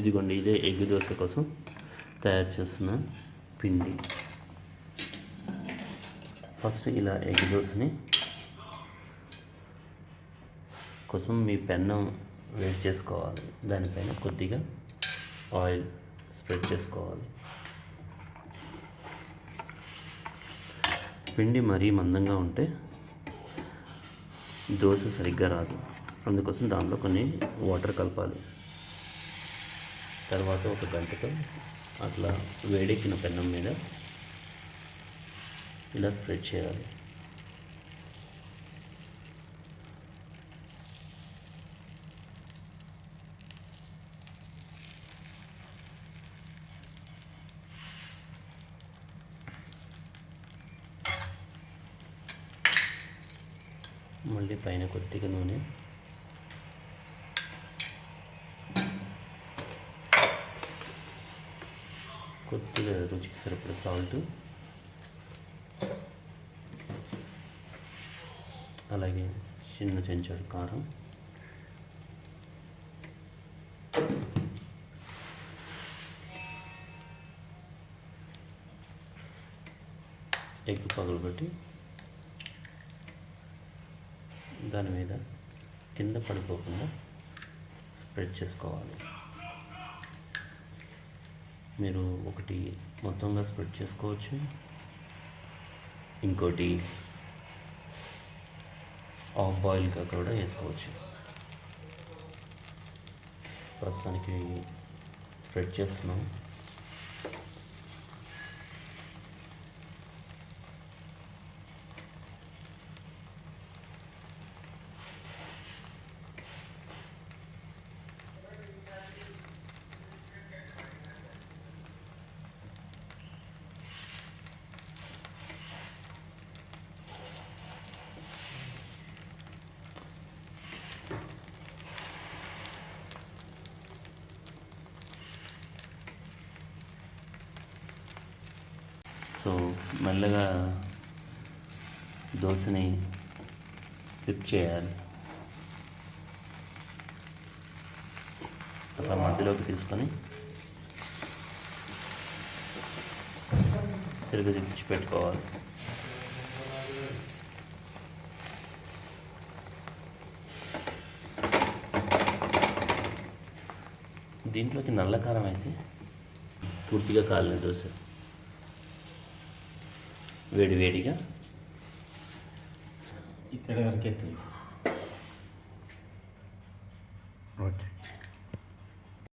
ఇదిగోండి ఇదే ఎగ్ దోశ కోసం తయారు చేస్తున్న పిండి. ఫస్ట్ ఇలా ఎగ్ దోశని కోసం మీ పెన్నం వేడి చేసుకోవాలి. దానిపైన కొద్దిగా ఆయిల్ స్ప్రెడ్ చేసుకోవాలి. పిండి మరీ మందంగా ఉంటే దోశ సరిగ్గా రాదు. అందుకోసం దానిలో కొన్ని వాటర్ కలపాలి. తర్వాత ఒక గంటతో అట్లా వేడెక్కిన పెన్నం మీద ఇలా స్ప్రెడ్ చేయాలి. మళ్ళీ పైన కొద్దిగా నూనె కొద్దిగా రుచికి సరిపడ సాల్ట్ అలాగే చిన్న చెంచాడు కారం. ఎగ్ పగలబెట్టి దాని మీద కింద పడిపోకుండా స్ప్రెడ్ చేసుకోవాలి. మీరు ఒకటి మొత్తంగా స్ప్రెడ్ చేసుకోవచ్చు. ఇంకోటి ఆఫ్ బాయిల్గా కూడా వేసుకోవచ్చు. ప్రస్తుతానికి స్ప్రెడ్ చేస్తున్నాం. సో మెల్లగా దోశని ఫ్లిప్ చేయాలి. అట్లా మధ్యలోకి తీసుకొని తిరిగి తిప్పించి పెట్టుకోవాలి. దీంట్లోకి నల్ల కారం అయితే పూర్తిగా కాలిన దోశ. వేడి వేడిగా. ఇక్కడ వరకు ఓకే.